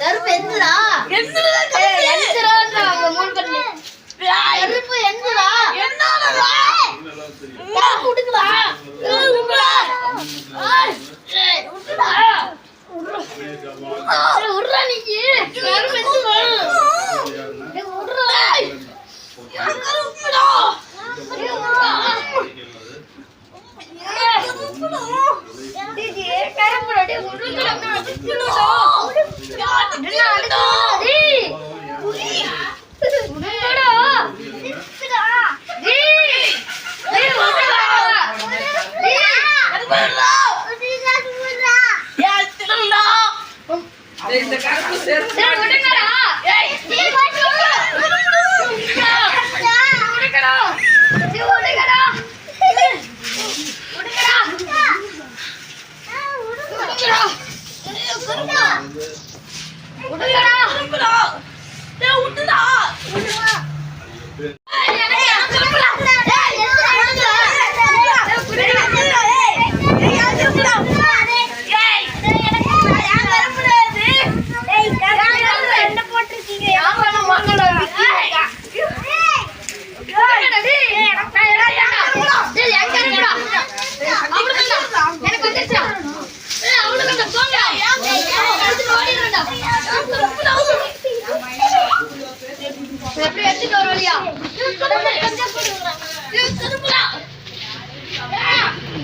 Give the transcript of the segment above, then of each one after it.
எந்துடா என்னடா ஏய், எந்துடான்றா அவங்க மூணு பண்ணி கருப்பு எந்துடா என்னடா கருப்பு விட்டுக்குடா ஏய், இந்த கருப்பு செருப்பு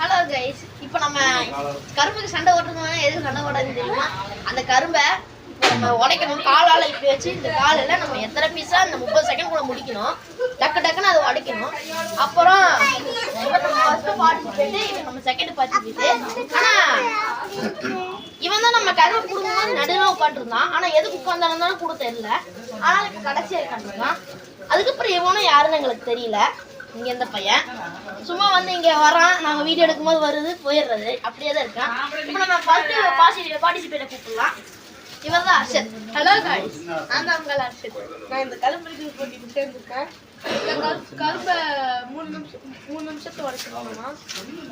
ஹலோ கைஸ் இப்போ நம்ம கரும்புக்கு சண்டை ஓட்டுறதுனால எதுக்கு சண்டை ஓட்டாதுன்னு தெரியுமா? அந்த கரும்பை உடைக்கணும். காலால் இப்படி வச்சு இந்த காலில் நம்ம எத்தனை பீஸாக அந்த முப்பது செகண்ட் கூட முடிக்கணும். டக்கு டக்குன்னு அதை உடைக்கணும். அப்புறம் நம்ம இவன் நம்ம செகண்ட் பார்த்துக்கிட்டு ஆனால் இவன் தான் நம்ம கரும்பு கொடுக்கும்போது நடுவில் உட்காந்துருந்தான் ஆனால் எதுக்கு உட்காந்தாலும் கூட தெரியல. ஆனால் இப்போ கடைசியாக உட்காந்துருந்தான் அதுக்கப்புறம் இவனும் யாருன்னு எங்களுக்கு தெரியல. இங்கே இந்த பையன். சும்மா வந்து இங்கே வரான். நாங்கள் வீடியோ எடுக்கும்போது வருது போயிடுறது. அப்படியே தான் இருக்கான். இப்போ நம்ம ஃபஸ்ட்டு பாசி பார்ட்டிசிபேட்டை கூப்பிடலாம். இவர் தான் அர்ஷத். ஹலோ காய்ஸ் நான் தான் உங்கள் அர்ஷத். நான் இந்த கரும்பு போட்டிக்கு சேர்ந்துருக்கேன். கரும்பை மூணு நிமிஷம் மூணு நிமிஷத்துல உடைக்கணுமா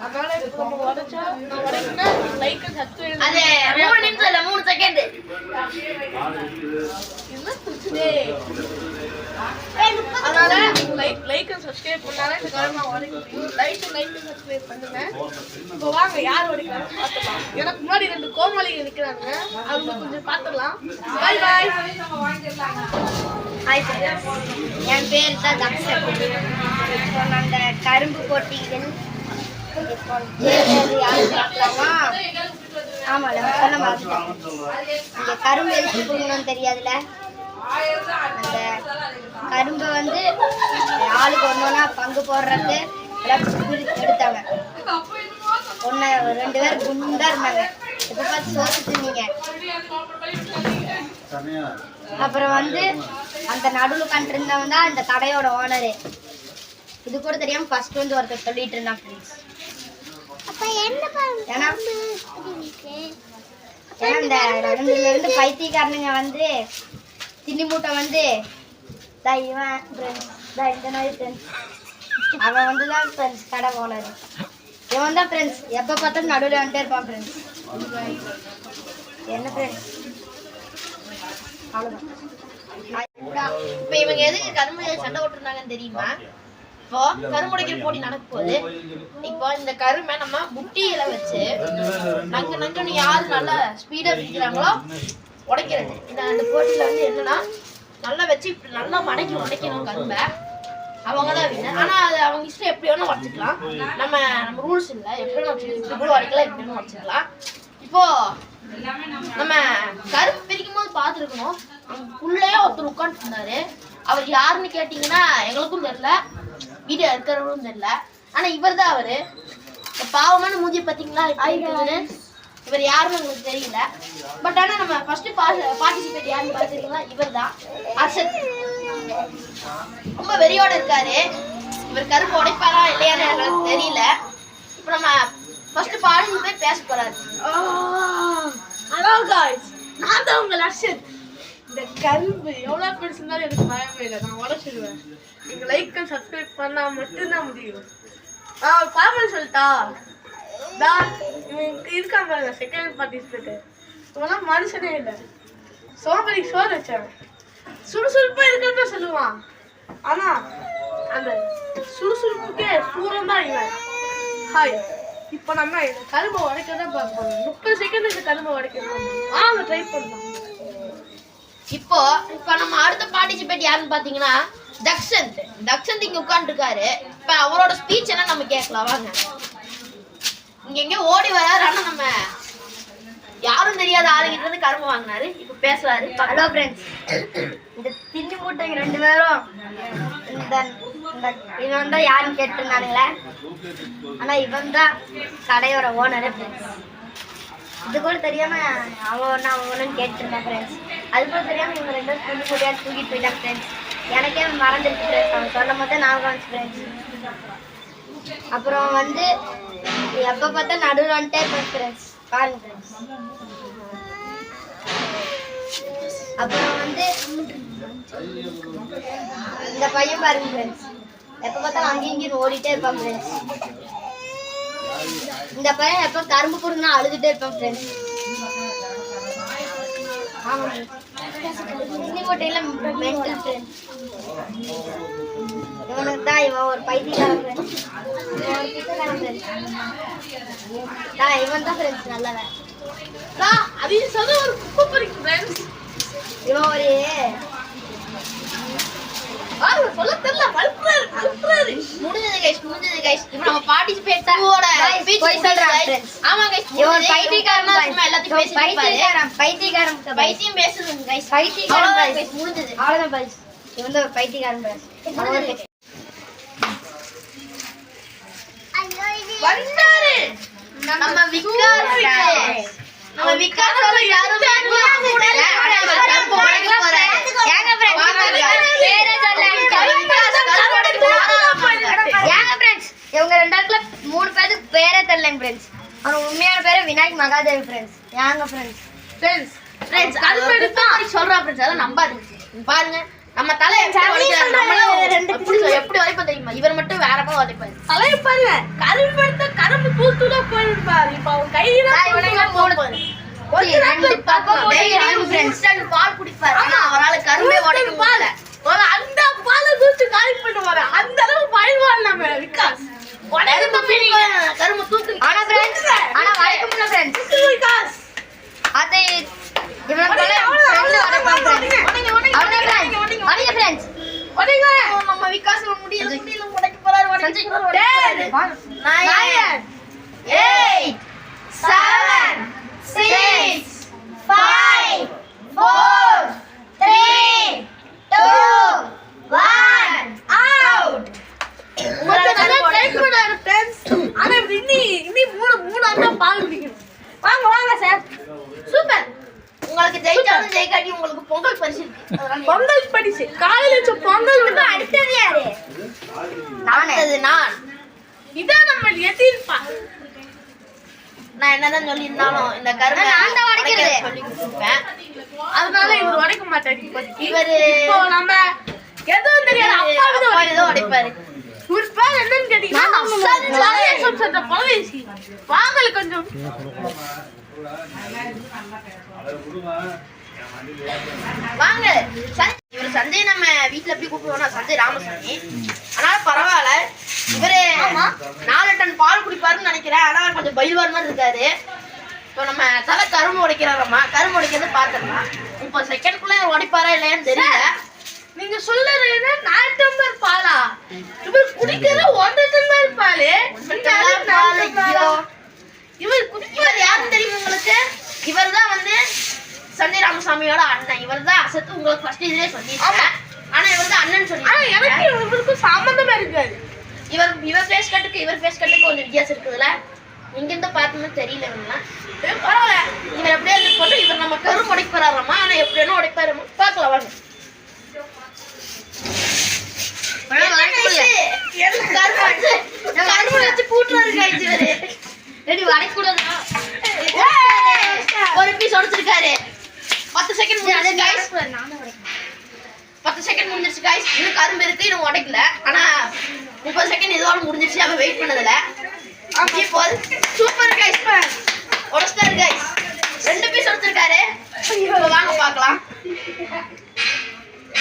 அதனால இப்போ நம்ம உடைச்சா நான் உடைக்கினா லைக் அது மூணு நிமிஷம் இல்ல மூணு செகண்ட் அதனால லைக் லைக் சப்ஸ்கிரைப் பண்ணாலே இந்த கரும்பை உடைக்க முடியும். லைக் லைக் சப்ஸ்கிரைப் பண்ணுங்க. இப்போ வாங்க யார் உடைக்கிறாங்க பார்த்துக்கலாம். எனக்கு முன்னாடி ரெண்டு கோமாளிங்க நிற்கிறாங்க அவங்க கொஞ்சம் பார்த்துக்கலாம் பாய் பாய் ஹாய் என் பேர் தான் தக்ஷன் இப்போ அந்த கரும்பு போட்டிகள் இப்போ யாரு பார்க்கலாமா? ஆமாம் நம்ம சொல்ல மாட்டோம் இந்த கரும்பு எதுக்கு போடணும்னு தெரியாதுல்ல? அந்த கரும்பை வந்து ஆளுக்கு ஒன்றா பங்கு போடுறதுக்கு எல்லாம் பிரித்து எடுத்தாங்க. ஒன்று ரெண்டு பேர் குண்டா இருந்தாங்க. இப்போ பார்த்து சோத்து தின்னீங்க அப்புறம் வந்து அந்த நடுவில் கண்டிருந்தவன் தான் இந்த கடையோட ஓனரு இது கூட தெரியாம ஃபர்ஸ்ட் வந்து ஒருத்தர் சொல்லிட்டு இருந்தான் ஃப்ரெண்ட்ஸ் ஏன்னா ஏன்னா இந்த ரெண்டுல இருந்து பைத்தியக்காரனுங்க வந்து தின்னி மூட்டை வந்து தா இவன் ஃப்ரெண்ட்ஸ் தா இந்த மாதிரி ஃப்ரெண்ட்ஸ் அவன் வந்து தான் ஃப்ரெண்ட்ஸ் கடை ஓனர் இவன் தான் ஃப்ரெண்ட்ஸ் எப்போ பார்த்தாலும் நடுவில் வந்துட்டே இருப்பான் ஃப்ரெண்ட்ஸ் என்ன ஃப்ரெண்ட்ஸ் அவ்வளோதான் இப்போ இவங்க எதுக்கு கரும்பு சண்டை ஓட்டுறாங்கன்னு தெரியுமா? இப்போ கரும்புடைக்கிற போட்டி நடக்க போகுது இப்போ இந்த கருமை நம்ம புட்டியில வச்சு நங்கு நங்குன்னு யாரு நல்லா ஸ்பீடா பிடிக்கிறாங்களோ உடைக்கிறது. இந்த அந்த போட்டியில வந்து என்னன்னா நல்லா வச்சு இப்படி நல்லா மடக்கி உடைக்கணும் கரும்பை. அவங்க தான் வின்னர் ஆனா அது அவங்க இஷ்டம் எப்படி வேணா உடச்சிக்கலாம். நம்ம நம்ம ரூல்ஸ் இல்லை. எப்படி வேணா வச்சுக்கலாம் இப்படி கூட உடைக்கலாம் எப்படி வேணா உடச்சிக்கலாம் இப்போ நம்ம கரும்பு பிரிக்கும் போது உட்காந்துருந்தாரு அவர் யாருன்னு கேட்டிங்கன்னா எங்களுக்கும் தெரியல. வீடியோ இருக்கிறவங்களும் தெரியல. ஆனா இவர் தான் அவரு பாவமான மூஞ்சி பார்த்தீங்களா? இவர் யாருன்னு உங்களுக்கு தெரியல. பட் ஆனா நம்ம ஃபர்ஸ்ட் பார்ட்டிசிபேட் யாருன்னு பார்த்துருக்கீங்களா இவர் தான் அர்ஷத். ரொம்ப வெறியோட இருக்காரு. இவர் கருப்பு உடைப்பாரா இல்லையான்னு எங்களுக்கு தெரியல. இப்போ நம்ம ஃபர்ஸ்ட் பார்ட்டிசிபேட் பேச போறாரு. ஹலோ காய்ஸ் நான் தான் உங்கள் அர்ஷத். இந்த கரும்பு எவ்வளோ பெருசு இருந்தாலும் எனக்கு பயமே இல்லை. நான் உடச்சிடுவேன் நீங்கள் லைக் அண்ட் சப்ஸ்கிரைப் பண்ணால் மட்டும்தான் முடியும். ஆ பாமல் சொல்லிட்டா? தான் இருக்கான் பாருங்க செகண்ட் பார்ட்டிசிபேட்டு இவெல்லாம் மனுஷனே இல்லை. சோம்பரி சோறு வச்சேன் சுறுசுறுப்பாக இருக்கிறத சொல்லுவான். ஆனால் அந்த சுறுசுறுப்புக்கே சூரம் தான் இவன். ஹாய் இப்போ நம்ம கரும்பை உடைக்கிறதா பார்ப்போம். முப்பது செகண்ட் இந்த கரும்பை உடைக்கிறோம். வாங்க ட்ரை பண்ணலாம். இப்போ இப்போ நம்ம அடுத்த பார்ட்டிசிபேட் யாருன்னு பார்த்தீங்கன்னா தக்ஷந்த். தக்ஷந்த் இங்கே உட்காந்துருக்காரு இப்போ அவரோட ஸ்பீச் என்ன நம்ம கேட்கலாம். வாங்க. இங்க எங்க ஓடி வராரு ஆனா நம்ம யாரும் தெரியாத ஆளுகிட்ட இருந்து கரும்பு வாங்கினாரு. இப்ப பேசுறாரு. ஹலோ ஃப்ரெண்ட்ஸ் இந்த திண்ணி மூட்டைங்க ரெண்டு பேரும் இந்த இந்த இவன் தான் யாருன்னு கேட்டிருந்தானுங்களே? ஆனால் இவன் தான் கடையோட ஓனரு ஃப்ரெண்ட்ஸ் இது கூட தெரியாம அவன் ஒன்று அவன் ஒன்றுன்னு கேட்டிருந்தேன் ஃப்ரெண்ட்ஸ் அது கூட தெரியாம இவங்க ரெண்டு பேரும் துண்டு மூட்டையாக தூக்கிட்டு போயிட்டான் ஃப்ரெண்ட்ஸ் எனக்கே மறந்துருக்கு ஃப்ரெண்ட்ஸ் அவன் சொல்லும் போது நான் வந்துச்சு ஃப்ரெண்ட்ஸ் அப்புறம் வந்து எப்போ பார்த்தா நடுவில் வந்துட்டே இருப்பேன் ஃப்ரெண்ட்ஸ் பாருங்க ஃப்ரெண்ட்ஸ் அப்புறம் வந்து இந்த பையன் பாருங்க ஃப்ரெண்ட்ஸ் எப்போ பார்த்தாலும் அங்கேயும் இங்கேயும் ஓடிட்டே இருப்பான் ஃப்ரெண்ட்ஸ் இந்த பையன் எப்போ கரும்பு கொடுனா அழுதுட்டே இருப்பான் ஃப்ரெண்ட்ஸ் ஆமாம் சின்னி கோட்டையில் மென்டல் ஃப்ரெண்ட்ஸ் இவனுக்கு தான் இவன் ஒரு பைத்தியக்காரன் ஃப்ரெண்ட்ஸ் இவன் தான் ஃப்ரெண்ட்ஸ் நல்லவன். அதையும் சொல்ல ஒரு குப்பை பறிக்கும் ஃப்ரெண்ட்ஸ் இவன் ஒரு சொல்ல தெரியல? வளர்ப்புறாரு வளர்ப்புறாரு முடிஞ்சது கைஸ் முடிஞ்சது கைஸ் இப்போ நம்ம பார்ட்டிசிபேட் ஸ்பீச் போய் friends. ஆமா கைஸ் இவன் பைத்தியக்காரன் சும்மா எல்லாத்தையும் இருப்பாரு. பைத்தியக்காரன் பைத்தியக்காரன் பைத்திய பைத்தியம் பேசுறது கைஸ் பைத்தியக்காரன் guys, முடிஞ்சது. அவ்வளவுதான் பைஸ் இவன் ஒரு பைத்தியக்காரன் guys. அவ்வளவுதான். வந்தாரு நம்ம விக்காஸ் guys. நம்ம விக்காஸ் சொல்ல யாரும் ஆனா அவர் கருப்பு உடைக்க போறாரு. ஏங்க friends, வாங்க இவங்க guys. பேரை சொல்லுங்க. விக்காஸ் கருப்பு உடைக்க போறாரு. ஏங்க friends, இவங்க ரெண்டு பேருக்குள்ள மூணு பேருக்கு பேரே தெரியலங்க ஃப்ரெண்ட்ஸ் அவன் உண்மையான பேரு விநாயக் மகாதேவ் ஃப்ரெண்ட்ஸ் ஏங்க ஃப்ரெண்ட்ஸ் ஃப்ரெண்ட்ஸ் Friends, அது குப்பை பறி சொல்றான் friends, அதெல்லாம் நம்பாதீங்க. பாருங்க. நம்ம தலை எப்படி எப்படி உடைப்போம் தெரியுமா? இவர் மட்டும் வேற மாதிரி உடைப்பாரு தலையை பாருங்க. கரும்பு எடுத்த கரும்பு தூத்துட போயிருப்பாரு. இப்ப அவன் கையில ரெண்டு பக்கம் instant பால் குடிப்பாரு. ஆனா அவரால கரும்பே உடைக்க முடியல ஒரு அந்த பாலை தூத்து காலி பண்ணுவாரு அந்த அளவு பயன்பாடு நம்ம விகாஸ் உடனே கரும்பு தூக்கு, கரும்பு தூக்கு ஆனா ஃப்ரெண்ட்ஸ் ஆனா வளைக்க முடியல ஃப்ரெண்ட்ஸ் விகாஸ் அது இவனுக்கு ஃப்ரெண்ட் உடைப்பான் ஃப்ரெண்ட்ஸ் அவ்வளவுதான் ஃப்ரெண்ட்ஸ் அடிங்க ஃப்ரெண்ட்ஸ் உடனே நம்ம விகாஸ் முடியல முடியல உடைக்க போறாரு உடைக்க போறாரு, உடைக்க போறாரு nine eight seven six five four three two one out கொஞ்ச நேரம் ட்ரை பண்ணாரு ஃப்ரெண்ட்ஸ் ஆனா இப்ப இன்னி இன்னி மூணு மூணு அண்ணா பால் குடிக்கணும் வாங்க வாங்க சார் சூப்பர் உங்களுக்கு ஜெயிச்சாலும் ஜெயிக்காட்டி உங்களுக்கு பொங்கல் பரிசு இருக்கு அதனால படிச்சு காலையில வச்ச பொங்கல் வந்து அடுத்தது யாரு? அடுத்தது நான். இதான் நம்ம எதிர்ப்பா. நான் என்னதான் சொல்லியிருந்தாலும் இந்த கரும்பை நான் தான் உடைக்கிறது. சொல்லி அதனால இவர் உடைக்க மாட்டாரு. இவரு- இப்போ நம்ம எதுவும் தெரியாது. அப்பா ஏதோ உடைப்பாரு. இவர் பேர் என்னன்னு கேட்டீங்கன்னா வாங்கல கொஞ்சம். வாங்க. இவர் சஞ்சய் நம்ம வீட்ல எப்படி கூப்பிடுவோம்னா சஞ்சய் ராமசாமி. அதனால பரவாயில்ல. இவரு நாலு டன் பால் குடிப்பாருன்னு நினைக்கிறேன். ஆனா கொஞ்சம் பயில்வார் மாதிரி இருக்காரு. இப்போ நம்ம தலை கரும்பு உடைக்கிறாரம்மா. கரும்பு உடைக்கிறது பார்த்துக்கலாம் இப்போ செகண்ட்குள்ள உடைப்பாரா இல்லையான்னு தெரியல. நீங்க சொல்லுறது என்ன? நாலு டம்ளர் பாலா இவர் குடிக்கிற ஒன்றரை டம்ளர் பாலு. இவர் குடிக்கிற இவர் யாருன்னு தெரியும் உங்களுக்கு? இவர் தான் வந்து ராமசாமி ராமசாமியோட அண்ணன். இவர் தான் அசத்து உங்களுக்கு ஃபர்ஸ்ட் இதுலயே சொல்லியிருக்கேன். ஆனா இவர் தான் அண்ணன் ஆனா எனக்கு சொல்லி இவருக்கும் சம்மந்தமே இருக்காது. இவர் இவர் ஃபேஸ் கட்டுக்கு இவர் ஃபேஸ் கட்டுக்கு கொஞ்சம் வித்தியாசம் இருக்குதுல இங்க இருந்து பார்த்தோம்னா தெரியல ஏ, பரவாயில்ல. இவர் அப்படியே இருந்து போட்டு இவர் நம்ம கரும் உடைப்பாராமா ஆனா எப்படி வேணும் உடைப்பாராமா பார்க்கலாம் வாங்க. கரும்பு வச்சு guys இவரு. ரெடி வரைக்கூடாதா ஒரு பீஸ் உடைச்சிருக்காரு பத்து செகண்ட் முடிஞ்சிருச்சு வரைக்கும் பத்து செகண்ட் முடிஞ்சிருச்சு guys. இன்னும் கரும்பு இருக்கு இன்னும் உடைக்கல. ஆனா முப்பது செகண்ட் இதோட முடிஞ்சிருச்சு அவன் வெயிட் பண்ணதுல இப்போ சூப்பர் கைஸ் உடச்சிட்டாரு கைஸ் ரெண்டு பீஸ் உடைச்சிருக்காரு. வாங்க பார்க்கலாம்.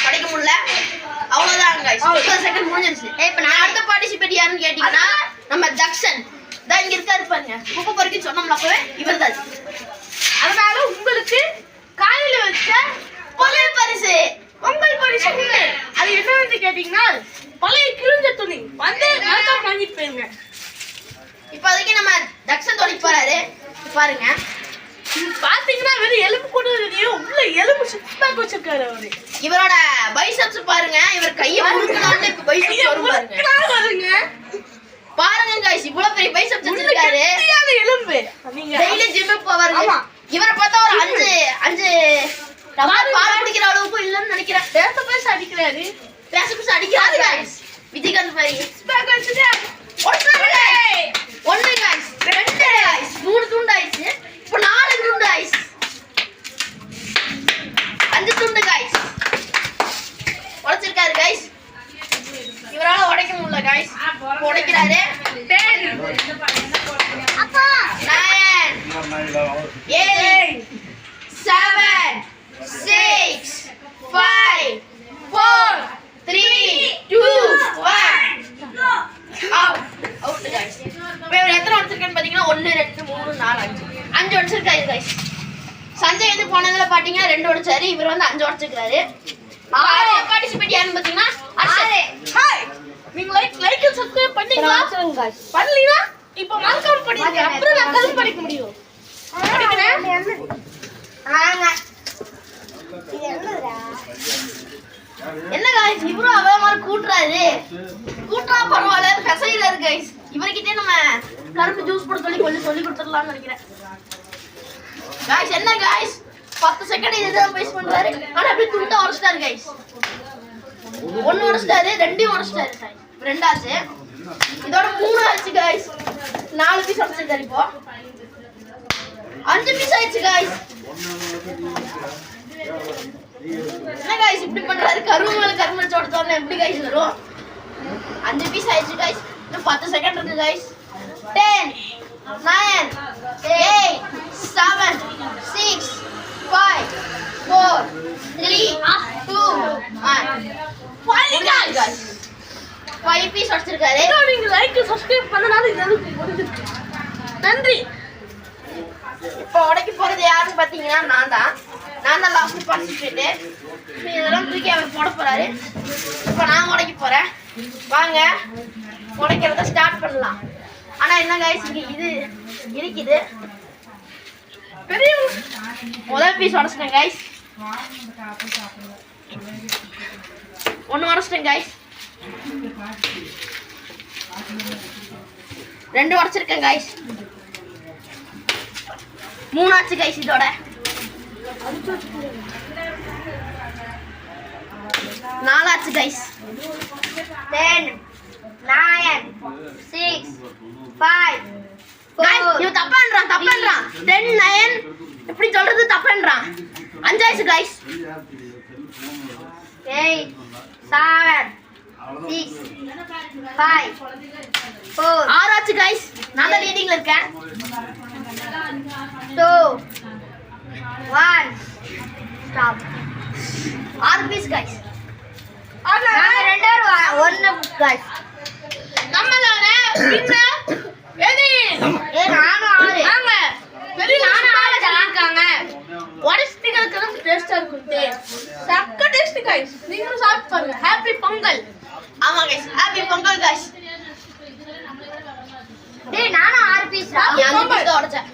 கிடைக்க முடியல. அவ்வளவுதான் கைஸ் முப்பது செகண்ட் முடிஞ்சிருச்சு. இப்போ நான் அடுத்த பார்ட்டிசிபேட் யாருன்னு கேட்டீங்கன்னா நம்ம தக்ஷன் தான் இங்க இருக்காரு பாருங்க. குப்பை பொறுக்கி சொன்னோம்ல அப்பவே இவர் தான் அதனால உங்களுக்கு காலையில வச்ச பொங்கல் பரிசு பொங்கல் பரிசு உண்டு. அது என்னன்னு கேட்டீங்கன்னா பழைய கிழிஞ்ச துணி. வந்து மறக்காம வாங்கிட்டு போயிருங்க இப்போதைக்கு நம்ம தக்ஷன் தொலைக்கு போறாரு. பாருங்க. பாத்தீங்கன்னா வெறும் எலும்பு கூட தெரியும் உள்ள எலும்பு சிக்ஸ் பேக் வச்சிருக்காரு அவரு. இவரோட பைசப்ஸ் பாருங்க. இவர் கையை இப்ப பைசப்ஸ் வரும் பாருங்க. வருங்க. பாருங்க கைஸ் இவ்வளவு பெரிய பைசப்ஸ் உள்ள வச்சிருக்காரு. கெட்டியான எலும்பு. நீங்க டெய்லி ஜிம்முக்கு போவாருங்க. ஆமா. இவரை பார்த்தா ஒரு அஞ்சு அஞ்சு பால் குடிக்கிற அளவுக்கு இல்லைன்னு நினைக்கிறேன். பேச பேச அடிக்கிறாரு. பேச பேச அடிக்கிறாரு guys விஜயகாந்த் மாதிரி சிக்ஸ் பேக் வச்சுட்டு ஒன்று guys. ஒண்ணு guys. ரெண்டு guys. மூணு துண்டு ஆயிடுச்சு இப்போ நாலு துண்டு ஆயிடுச்சு அஞ்சு துண்டு guys. உடைச்சிருக்காரு guys. இவரால உடைக்க முடியல guys. இப்போ உடைக்கிறாரு Nine, eight, seven, six, five, four, three, two, one. Out. Out, guys. இப்போ ரெண்டு மூணு நாலு அஞ்சு. அஞ்சு உடைச்சிருக்காரு. சஞ்சய் வந்து போனதுல பாத்தீங்கன்னா ரெண்டு உடைச்சாரு இவர் வந்து அஞ்சு உடைச்சிருக்காரு பார்ட்டிசிபேட் யாருன்னு பாத்தீங்கன்னா ஆறு. ஹாய். நீங்க லைக் லைக் சப்ஸ்கிரைப் பண்ணீங்களா? பண்ணலீனா இப்போ மறக்காம படிங்க அப்புறம் நான் படிக்க முடியும். என்ன இவரும் அவ மாதிரி கூட்டுறாரு. கூட்டுறா பரவாயில்ல கசையிறாரு guys இவர்கிட்டே நம்ம கரும்பு ஜூஸ் போட சொல்லி கொஞ்சம் சொல்லி கொடுத்துடலாம்னு நினைக்கிறேன். காய்ஸ் என்ன காய்ஸ் பத்து செகண்ட் இதுதான் பேஸ் பண்றாரு. ஆனா அப்படியே துண்டா உடச்சிட்டாரு கைஸ் ஒன்னு உடச்சிட்டாரு ரெண்டையும் உடச்சிட்டாரு. guys ரெண்டாச்சு. இதோட மூணு ஆச்சு கைஸ் நாலு பீஸ் உடச்சிருக்காரு இப்போ. அஞ்சு பீஸ் ஆயிடுச்சு கைஸ் என்ன காய்ஸ் இப்படி பண்றாரு? கரும்பு மேல கரும்பு வச்சு உடச்சோம்னா எப்படி கைஸ் வரும்? அஞ்சு பீஸ் ஆயிடுச்சு guys. இன்னும் பத்து செகண்ட் இருக்கு guys ten nine eight seven six five four three two one guys! Five piece உடச்சிருக்காரு ஏதோ நீங்க லைக் சப்ஸ்கிரைப் பண்ணனால இது முடிஞ்சிருக்கு. நன்றி! இப்போ உடைக்க போறது யாருன்னு பாத்தீங்கன்னா நான் தான். நான் தான் லாஸ்ட் பார்ட்டிசிபேட் இதெல்லாம் தூக்கி அவர் போட போறாரு. இப்போ நான் உடைக்க போறேன். வாங்க உடைக்கிறத ஸ்டார்ட் பண்ணலாம். ஆனா என்ன கைஸ் இங்க இது இருக்குது. பெரிய முதல் பீஸ் உடச்சிட்டேன் கைஸ் ஒன்று உடச்சிட்டேன் கைஸ் ரெண்டு உடச்சிருக்கேன் கைஸ் மூணாச்சு கைஸ் இதோட. நாலாச்சு guys ten nine six five இவன் தப்பான்றான் தப்பான்றான். டென் நயன் இப்படி சொல்றது தப்பான்றான். அஞ்சாயிடுச்சு guys eight seven six five four ஆறாச்சு guys நான் தான் லீடிங்ல இருக்கேன். டூ ஒன் ஸ்டாப் ஆறு பீஸ் கைஸ் ரெண்டு ஒன்று guys. நம்மளோட டேஸ்டா இருக்கும் சக்க டேஸ்ட் गाइस நீங்களும் சாப்பிட்டு பாருங்க. ஹேப்பி பொங்கல். ஆமா டேய் நானும் 6 பீஸ் சாப்பிட்டு உடைச்சேன்.